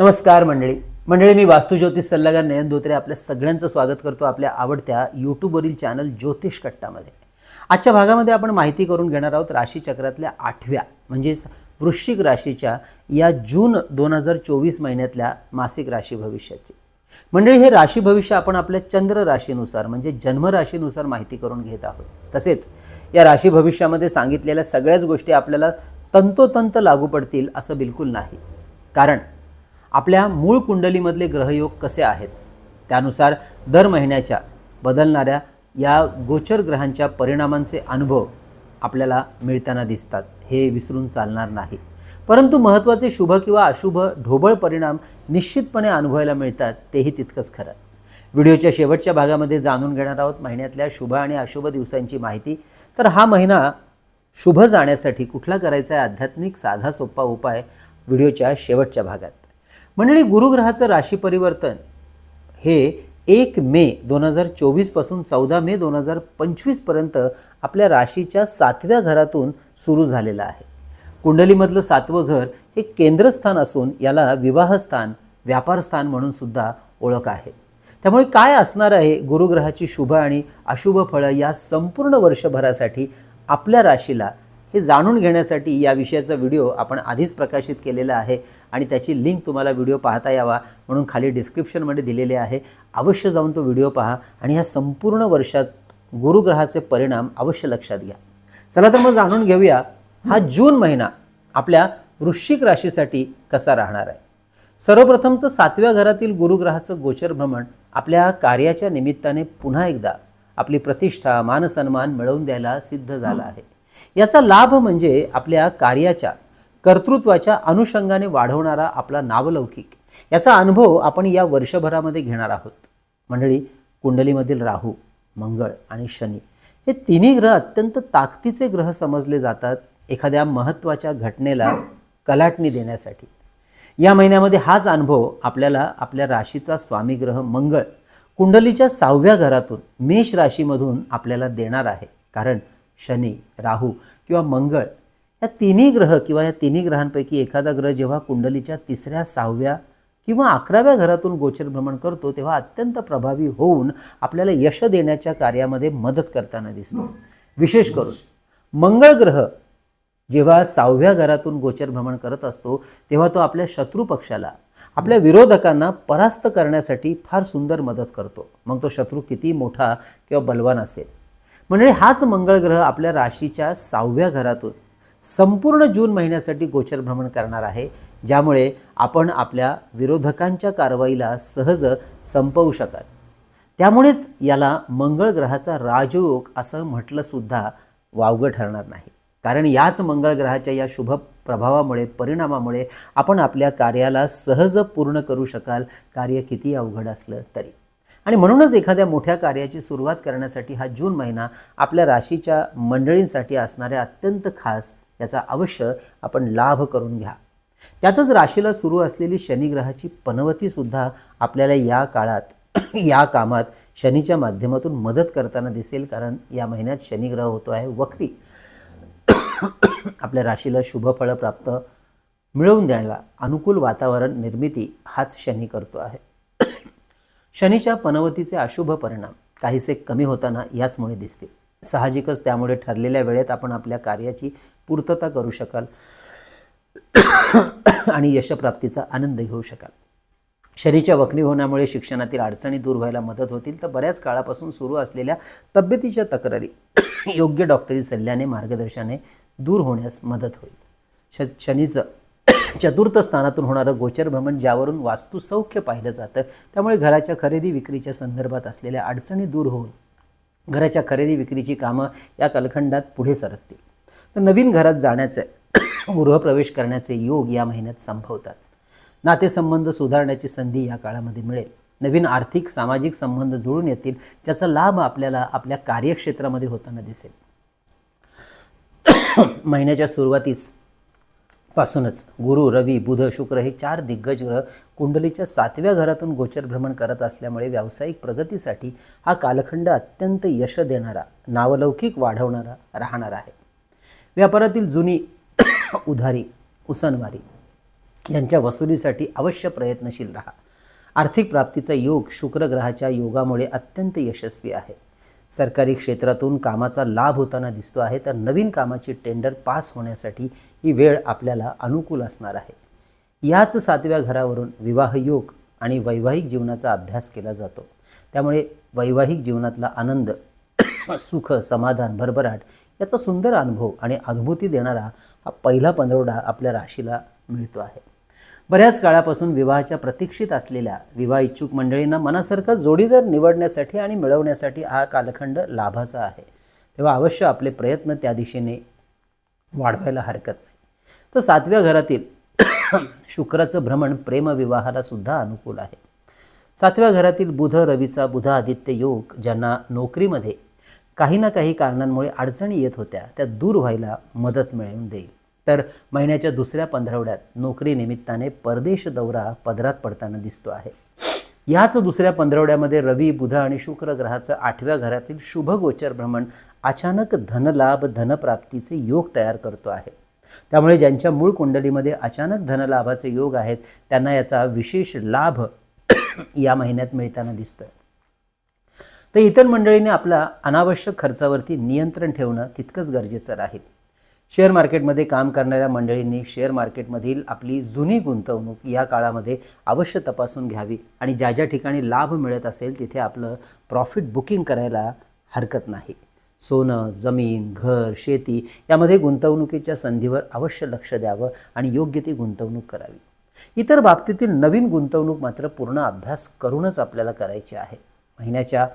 नमस्कार मंडळी. मंडळी मी वास्तुज्योतिष सल्लागार नयन धोत्रे आपल्या सगळ्यांचं स्वागत करतो आपल्या आवडत्या यूट्यूबवरील चॅनल ज्योतिष कट्टामध्ये. आजच्या भागामध्ये आपण माहिती करून घेणार आहोत राशीचक्रातल्या आठव्या म्हणजेच वृश्चिक राशीच्या या जून दोन हजार चोवीस महिन्यातल्या मासिक राशी भविष्याची. मंडळी हे राशी भविष्य आपण आपल्या चंद्र राशीनुसार म्हणजे जन्म राशीनुसार माहिती करून घेत आहोत. तसेच या राशी भविष्यामध्ये सांगितलेल्या सगळ्याच गोष्टी आपल्याला तंतोतंत लागू पडतील असं बिलकुल नाही. कारण आपल्या मूळ कुंडलीमधले ग्रहयोग कसे आहेत? त्यानुसार दर महिन्याच्या बदलणाऱ्या या गोचर ग्रहांच्या परिणामांचे अनुभव आपल्याला मिळताना दिसतात. हे विसरून चालणार नाही. परंतु महत्त्वाचे शुभ किंवा अशुभ ढोबळ परिणाम निश्चितपणे अनुभवायला मिळतात तेही तितकंच खरं. व्हिडिओच्या शेवटच्या भागामध्ये जाणून घेणार आहोत महिन्यातल्या शुभ आणि अशुभ दिवसांची माहिती. तर हा महिना शुभ जाण्यासाठी कुठला करायचा आहे? आध्यात्मिक साधा सोपा उपाय व्हिडिओच्या शेवटच्या भागात. मंडळी गुरुग्रहाचं राशी परिवर्तन हे एक मे दोन हजार चोवीसपासून चौदा मे दोन हजार पंचवीसपर्यंत आपल्या राशीच्या सातव्या घरातून सुरू झालेलं आहे. कुंडलीमधलं सातवं घर हे केंद्रस्थान असून याला विवाहस्थान व्यापारस्थान म्हणून सुद्धा ओळख आहे. त्यामुळे काय असणार आहे गुरुग्रहाची शुभ आणि अशुभ फळं या संपूर्ण वर्षभरासाठी आपल्या राशीला हे जाणून घेण्यासाठी या विषयाचा व्हिडिओ आपण आधीच प्रकाशित केलेला आहे आणि त्याची लिंक तुम्हाला व्हिडिओ पाहता यावा म्हणून खाली डिस्क्रिप्शनमध्ये दिलेले आहे. अवश्य जाऊन तो व्हिडिओ पहा आणि ह्या संपूर्ण वर्षात गुरुग्रहाचे परिणाम अवश्य लक्षात घ्या. चला तर मग जाणून घेऊया हा जून महिना आपल्या वृश्चिक राशीसाठी कसा राहणार आहे. सर्वप्रथम तर सातव्या घरातील गुरुग्रहाचं गोचर भ्रमण आपल्या कार्याच्या निमित्ताने पुन्हा एकदा आपली प्रतिष्ठा मानसन्मान मिळवून द्यायला सिद्ध झाला आहे. याचा लाभ म्हणजे आपल्या कार्याच्या कर्तृत्वाच्या अनुषंगाने वाढवणारा आपला नावलौकिक. याचा अनुभव आपण या वर्षभरामध्ये घेणार आहोत. मंडळी कुंडलीमधील राहू मंगळ आणि शनी हे तिन्ही ग्रह अत्यंत ताकदीचे ग्रह समजले जातात एखाद्या महत्त्वाच्या घटनेला कलाटणी देण्यासाठी. या महिन्यामध्ये हाच अनुभव आपल्याला आपल्या राशीचा स्वामी ग्रह मंगळ कुंडलीच्या सहाव्या घरातून मेष राशीमधून आपल्याला देणार आहे. कारण शनी राहू किंवा मंगळ या तिन्ही ग्रह किंवा या तिन्ही ग्रहांपैकी एखादा ग्रह जेव्हा कुंडलीच्या तिसऱ्या सहाव्या किंवा अकराव्या घरातून गोचर भ्रमण करतो तेव्हा अत्यंत प्रभावी होऊन आपल्याला यश देण्याच्या कार्यामध्ये मदत करताना दिसतो. विशेष करून मंगळ ग्रह जेव्हा सहाव्या घरातून गोचर भ्रमण करत असतो तेव्हा तो आपल्या शत्रू पक्षाला आपल्या विरोधकांना परास्त करण्यासाठी फार सुंदर मदत करतो. मग तो शत्रू किती मोठा किंवा बलवान असेल? म्हणजे हाच मंगळ ग्रह आपल्या राशीच्या सहाव्या घरातून संपूर्ण जून महिन्यासाठी गोचर भ्रमण करणार आहे ज्यामुळे आपण आपल्या विरोधकांच्या कारवाईला सहज संपवू शकाल. त्यामुळेच याला मंगळ ग्रहाचा राजयोग असं म्हटलं सुद्धा वावगं ठरणार नाही. कारण याच मंगळ ग्रहाच्या या शुभ प्रभावामुळे परिणामामुळे आपण आपल्या कार्याला सहज पूर्ण करू शकाल कार्य किती अवघड असलं तरी. आणि म्हणूनच एखाद्या मोठ्या कार्याची सुरुवात करण्यासाठी हा जून महिना आपल्या राशीच्या मंडळींसाठी असणाऱ्या अत्यंत खास याचा अवश्य आपण लाभ करून घ्या. त्यातच राशीला सुरू असलेली शनिग्रहाची पनवतीसुद्धा आपल्याला या काळात या कामात शनीच्या माध्यमातून मदत करताना दिसेल कारण या महिन्यात शनिग्रह होतो आहे वक्री. आपल्या राशीला शुभफळं प्राप्त मिळवून द्यायला अनुकूल वातावरण निर्मिती हाच शनी करतो आहे. शनीच्या पनवतीचे अशुभ परिणाम काहीसे कमी होताना याचमुळे दिसतील साहजिकच त्यामुळे ठरलेल्या वेळेत आपण आपल्या कार्याची पूर्तता करू शकाल आणि यशप्राप्तीचा आनंद घेऊ शकाल. शरीच्या वक्री होण्यामुळे शिक्षणातील अडचणी दूर व्हायला मदत होतील तर बऱ्याच काळापासून सुरू असलेल्या तब्येतीच्या तक्रारी योग्य डॉक्टरी सल्ल्याने मार्गदर्शनाने दूर होण्यास मदत होईल. श शनीचं चतुर्थ स्थानातून होणारं गोचर भ्रमण ज्यावरून वास्तुसौख्य पाहिलं जातं त्यामुळे घराच्या खरेदी विक्रीच्या संदर्भात असलेल्या अडचणी दूर होऊन घराच्या खरेदी विक्रीची कामं या कालखंडात पुढे सरकतील. तर नवीन घरात जाण्याचे गृहप्रवेश करण्याचे योग या महिन्यात संभवतात. नातेसंबंध सुधारण्याची संधी या काळामध्ये मिळेल. नवीन आर्थिक सामाजिक संबंध जुळून येतील ज्याचा लाभ आपल्याला आपल्या कार्यक्षेत्रामध्ये होताना दिसेल. महिन्याच्या सुरुवातीस पासूनच गुरु रवी बुध शुक्र हे चार दिग्गज ग्रह कुंडलीच्या सातव्या घरातून गोचर भ्रमण करत असल्यामुळे व्यावसायिक प्रगतीसाठी हा कालखंड अत्यंत यश देणारा नावलौकिक वाढवणारा राहणार आहे. व्यापारातील जुनी उधारी उसनवारी यांच्या वसुलीसाठी अवश्य प्रयत्नशील राहा. आर्थिक प्राप्तीचा योग शुक्र ग्रहाच्या योगामुळे अत्यंत यशस्वी आहे. सरकारी क्षेत्रातून कामाचा लाभ होताना दिसतो आहे तर नवीन कामाची टेंडर पास होण्यासाठी ही वेळ आपल्याला अनुकूल असणार आहे. याच सातव्या घरावरून विवाह योग आणि वैवाहिक जीवनाचा अभ्यास केला जातो. त्यामुळे वैवाहिक जीवनातला आनंद सुख समाधान भरभराट याचा सुंदर अनुभव आणि अनुभूती देणारा हा पहिला पंधरवडा आपल्या राशीला मिळतो आहे. बऱ्याच काळापासून विवाहाच्या प्रतीक्षित असलेल्या विवाह इच्छुक मंडळींना मनासारखा जोडीदार निवडण्यासाठी आणि मिळवण्यासाठी हा कालखंड लाभाचा आहे. तेव्हा अवश्य आपले प्रयत्न त्या दिशेने वाढवायला हरकत नाही. तर सातव्या घरातील शुक्राचं भ्रमण प्रेमविवाहाला सुद्धा अनुकूल आहे. सातव्या घरातील बुध रवीचा बुध आदित्य योग ज्यांना नोकरीमध्ये काही ना काही कारणांमुळे अडचणी येत होत्या त्या दूर व्हायला मदत मिळवून देईल. तर महिन्याच्या दुसऱ्या पंधरवड्यात नोकरी निमित्ताने परदेश दौरा पदरात पडताना दिसतो आहे. याच दुसऱ्या पंधरवड्यामध्ये रवी बुध आणि शुक्र ग्रहाचं आठव्या घरातील शुभ गोचर भ्रमण अचानक धनलाभ धनप्राप्तीचे योग तयार करतो आहे. त्यामुळे ज्यांच्या मूळ कुंडलीमध्ये अचानक धनलाभाचे योग आहेत त्यांना याचा विशेष लाभ या महिन्यात मिळताना दिसतोय. तर इतर मंडळीने आपला अनावश्यक खर्चावरती नियंत्रण ठेवणं तितकंच गरजेचं राहील. शेअर मार्केटमध्ये काम करणाऱ्या मंडळींनी शेअर मार्केटमधील आपली जुनी गुंतवणूक या काळामध्ये अवश्य तपासून घ्यावी आणि ज्या ज्या ठिकाणी लाभ मिळत असेल तिथे आपलं प्रॉफिट बुकिंग करायला हरकत नाही. सोनं जमीन घर शेती यामध्ये गुंतवणुकीच्या संधीवर अवश्य लक्ष द्यावं आणि योग्य ती गुंतवणूक करावी. इतर बाबतीतील नवीन गुंतवणूक मात्र पूर्ण अभ्यास करूनच आपल्याला करायची आहे. महिन्याच्या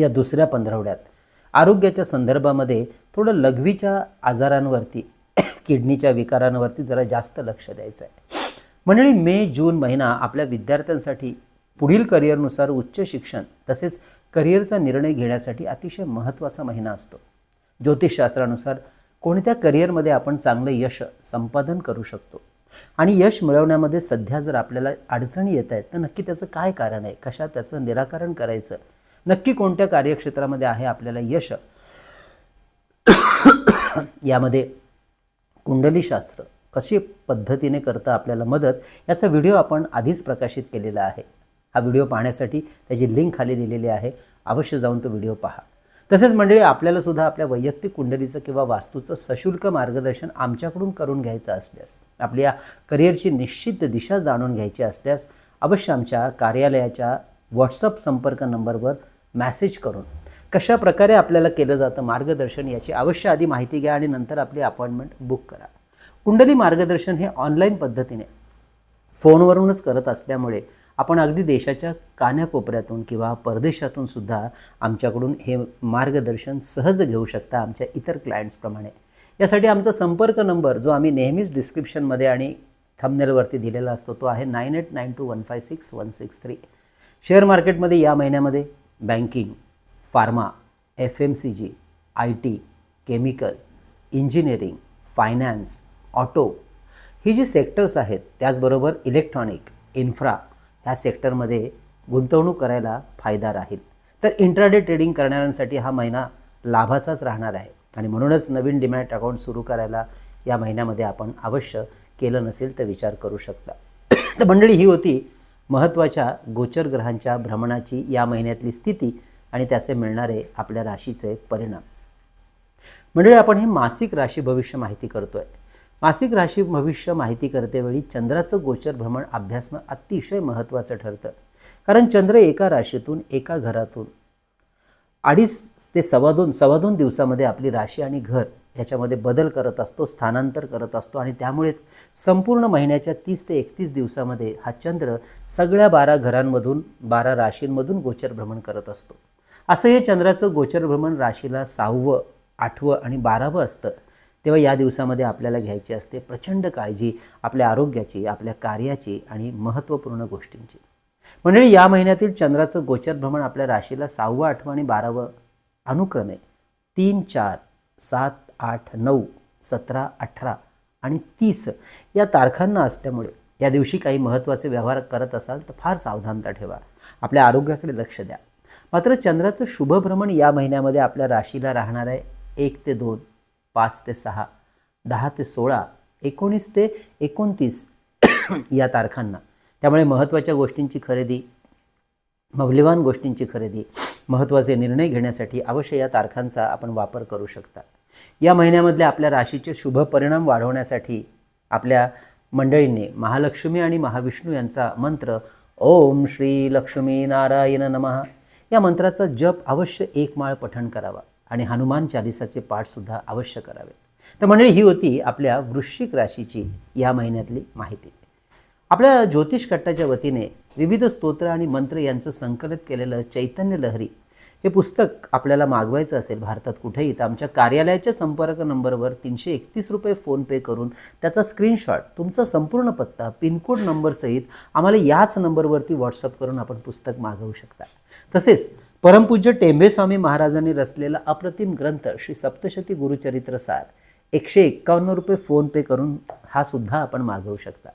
या दुसऱ्या पंधरवड्यात आरोग्याच्या संदर्भामध्ये थोडं लघवीच्या आजारांवरती किडनीच्या विकारांवरती जरा जास्त लक्ष द्यायचं आहे. मंडळी मे जून महिना आपल्या विद्यार्थ्यांसाठी पुढील करिअरनुसार उच्च शिक्षण तसेच करिअरचा निर्णय घेण्यासाठी अतिशय महत्त्वाचा महिना असतो. ज्योतिषशास्त्रानुसार कोणत्या करिअरमध्ये आपण चांगलं यश संपादन करू शकतो? आणि यश मिळवण्यामध्ये सध्या जर आपल्याला अडचणी येत आहेत तर नक्की त्याचं काय कारण आहे? कशा त्याचं निराकरण करायचं? नक्की कोणत्या कार्यक्षेत्रामध्ये आहे आपल्याला यश? यामध्ये कुंडलीशास्त्र कशी पद्धतीने करतं आपल्याला मदत याचा व्हिडिओ आपण आधीच प्रकाशित केलेला आहे. हा व्हिडिओ पाहण्यासाठी त्याची लिंक खाली दिलेली आहे. अवश्य जाऊन तो व्हिडिओ पहा. तसेच मंडळी आपल्याला सुद्धा आपल्या वैयक्तिक कुंडलीचं किंवा वास्तूचं सशुल्क मार्गदर्शन आमच्याकडून करून घ्यायचं असल्यास आपल्या करिअरची निश्चित दिशा जाणून घ्यायची असल्यास अवश्य आमच्या कार्यालयाच्या व्हॉट्सअप संपर्क नंबरवर मॅसेज करून कशा प्रकारे आपल्याला केलं जातं मार्गदर्शन याची अवश्य आधी माहिती घ्या आणि नंतर आपली अपॉइंटमेंट बुक करा. कुंडली मार्गदर्शन हे ऑनलाईन पद्धतीने फोनवरूनच करत असल्यामुळे आपण अगदी देशाच्या कान्याकोपऱ्यातून किंवा परदेशातून सुद्धा आमच्याकडून हे मार्गदर्शन सहज घेऊ शकता आमच्या इतर क्लायंट्सप्रमाणे यासाठी आमचा संपर्क नंबर जो आम्ही नेहमीच डिस्क्रिप्शनमध्ये आणि थंबनेलवरती दिलेला असतो तो आहे nine eight nine two one five six one six three share मार्केटमध्ये या महिन्यामध्ये banking pharma F M C G I T chemical engineering finance auto ही जी सेक्टर्स आहेत त्याचबरोबर इलेक्ट्रॉनिक इन्फ्रा ह्या सेक्टरमध्ये गुंतवणूक करायला फायदा राहील. तर इंट्राडे ट्रेडिंग करणाऱ्यांसाठी हा महिना लाभाचाच राहणार आहे आणि म्हणूनच नवीन डिमॅट अकाउंट सुरू करायला या महिन्यामध्ये आपण अवश्य केलं नसेल तर विचार करू शकता. तर मंडळी ही होती महत्त्वाच्या गोचर ग्रहांच्या भ्रमणाची या महिन्यातली स्थिती आणि त्याचे मिळणारे आपल्या राशीचे परिणाम. मंडळी आपण हे मासिक राशी भविष्य माहिती करतोय. मासिक राशी भविष्य माहिती करतेवेळी चंद्राचं गोचर भ्रमण अभ्यासणं अतिशय महत्त्वाचं ठरतं. कारण चंद्र एका राशीतून एका घरातून अडीच ते सव्वा दोन सव्वा दोन दिवसामध्ये आपली राशी आणि घर ह्याच्यामध्ये बदल करत असतो स्थानांतर करत असतो आणि त्यामुळेच संपूर्ण महिन्याच्या तीस ते एकतीस दिवसामध्ये हा चंद्र सगळ्या बारा घरांमधून बारा राशींमधून गोचर भ्रमण करत असतो. असं हे चंद्राचं गोचर भ्रमण राशीला सहावं आठवं आणि बारावं असतं. तेव्हा या दिवसामध्ये आपल्याला घ्यायची असते प्रचंड काळजी आपल्या आरोग्याची आपल्या कार्याची आणि महत्त्वपूर्ण गोष्टींची. मंडळी या महिन्यातील चंद्राचं गोचर भ्रमण आपल्या राशीला सहावं आठवं आणि बारावं अनुक्रमे तीन चार सात आठ नऊ सतरा अठरा आणि तीस या तारखांना असल्यामुळे या दिवशी काही महत्त्वाचे व्यवहार करत असाल तर फार सावधानता ठेवा. आपल्या आरोग्याकडे लक्ष द्या. मात्र चंद्राचं शुभभ्रमण या महिन्यामध्ये आपल्या राशीला राहणार आहे. एक ते दोन पाच ते सहा दहा ते सोळा एकोणीस ते एकोणतीस या तारखांना. त्यामुळे महत्त्वाच्या गोष्टींची खरेदी मौल्यवान गोष्टींची खरेदी महत्त्वाचे निर्णय घेण्यासाठी अवश्य या तारखांचा आपण वापर करू शकता. या महिन्यामधल्या आपल्या राशीचे शुभ परिणाम वाढवण्यासाठी आपल्या मंडळींनी महालक्ष्मी आणि महाविष्णू यांचा मंत्र ओम श्री लक्ष्मी नारायण नमः या मंत्राचा जप अवश्य एक माळ पठण करावा आणि हनुमान चालिसाचे पाठसुद्धा अवश्य करावे. तर मंडळी ही होती आपल्या वृश्चिक राशीची या महिन्यातली माहिती. आपल्या ज्योतिष कट्टाच्या वतीने विविध स्तोत्र आणि मंत्र यांचं संकलित केलेलं चैतन्य लहरी हे पुस्तक आपल्याला मागवायचं असेल भारतात कुठेही तर आमच्या कार्यालयाच्या संपर्क नंबरवर तीनशे एकतीस रुपये फोनपे करून त्याचा स्क्रीनशॉट तुमचा संपूर्ण पत्ता पिनकोड नंबरसहित आम्हाला याच नंबरवरती व्हॉट्सअप करून आपण पुस्तक मागवू शकता. तसेच परमपूज्य टेंबेस्वामी महाराजांनी रचलेला अप्रतिम ग्रंथ श्री सप्तशती गुरुचरित्र सार एकशे एक्कावन्न रुपये फोनपे करून हा सुद्धा आपण मागवू शकता.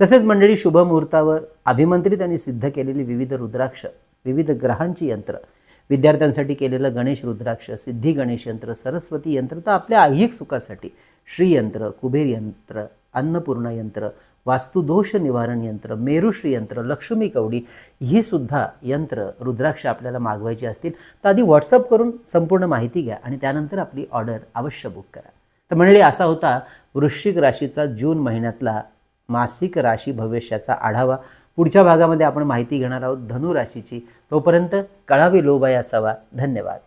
तसेच मंडळी शुभ मुहूर्तावर अभिमंत्रित आणि सिद्ध केलेली विविध रुद्राक्ष विविध ग्रहांची यंत्र विद्यार्थ्यांसाठी केलेलं गणेश रुद्राक्ष सिद्धी गणेश यंत्र सरस्वती यंत्र तर आपल्या ऐहिक सुखासाठी श्रीयंत्र कुबेर यंत्र अन्नपूर्णा यंत्र वास्तुदोष निवारण यंत्र मेरुश्री यंत्र लक्ष्मी कवडी ही सुद्धा यंत्र रुद्राक्ष आपल्याला मागवायची असतील तर आधी व्हॉट्सअप करून संपूर्ण माहिती घ्या आणि त्यानंतर आपली ऑर्डर अवश्य बुक करा. तर मंडळी असा होता वृश्चिक राशीचा जून महिन्यातला मासिक राशी भविष्याचा आढावा. पुढच्या भागामध्ये आपण माहिती घेणार आहोत धनुराशीची. तोपर्यंत कळावी लोबाय असावा. धन्यवाद.